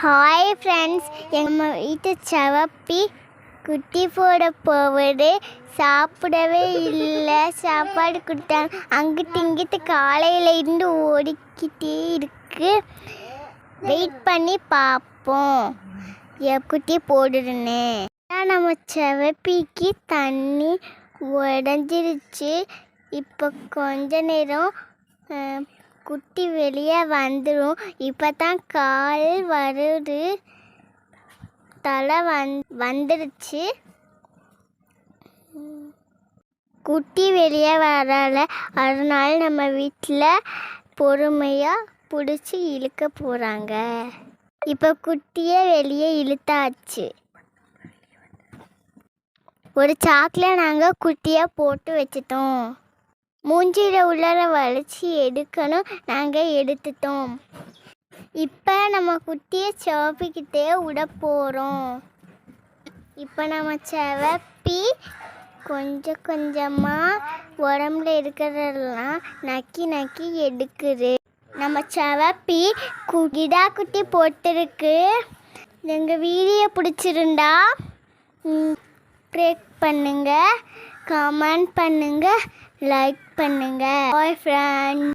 Hi friends எங்கள் வீட்டு சவப்பி குட்டி போட போவது சாப்பிடவே இல்லை. சாப்பாடு கொடுத்தாங்க அங்கிட்டு இங்கிட்டு காலையில் இருந்து ஓடிக்கிட்டே இருக்கு. வெயிட் பண்ணி பார்ப்போம் என் குட்டி போடுறேன்னு நம்ம செவப்பிக்கு தண்ணி உடஞ்சிருச்சு. இப்போ கொஞ்ச நேரம் குட்டி வெளியே வந்துடும் இப்போ தான் கால் வருது. தலை வந் வந்துடுச்சு குட்டி வெளியே வரல அதனால நம்ம வீட்டில் பொறுமையாக பிடிச்சி இழுக்க போகிறாங்க இப்போ குட்டியை வெளியே இழுத்தாச்சு. ஒரு சாக்கில் நாங்கள் குட்டியாக போட்டு வச்சிட்டோம். மூஞ்சியில் உள்ளார வளைச்சி எடுக்கணும். நாங்கள் எடுத்துட்டோம். இப்போ நம்ம குட்டியை சிவப்பிக்கிட்டே விட போகிறோம் இப்போ நம்ம சிவப்பி கொஞ்சம் கொஞ்சமாக உடம்புல இருக்கிறதெல்லாம் நக்கி நக்கி எடுக்குது. நம்ம சிவப்பி குடிடா குட்டி போட்டிருக்கு. எங்கள் வீடியோ பிடிச்சிருந்தா க்ரேக் பண்ணுங்க. கமெண்ட் பண்ணுங்க லைக் பண்ணுங்க. பாய் ஃப்ரெண்ட்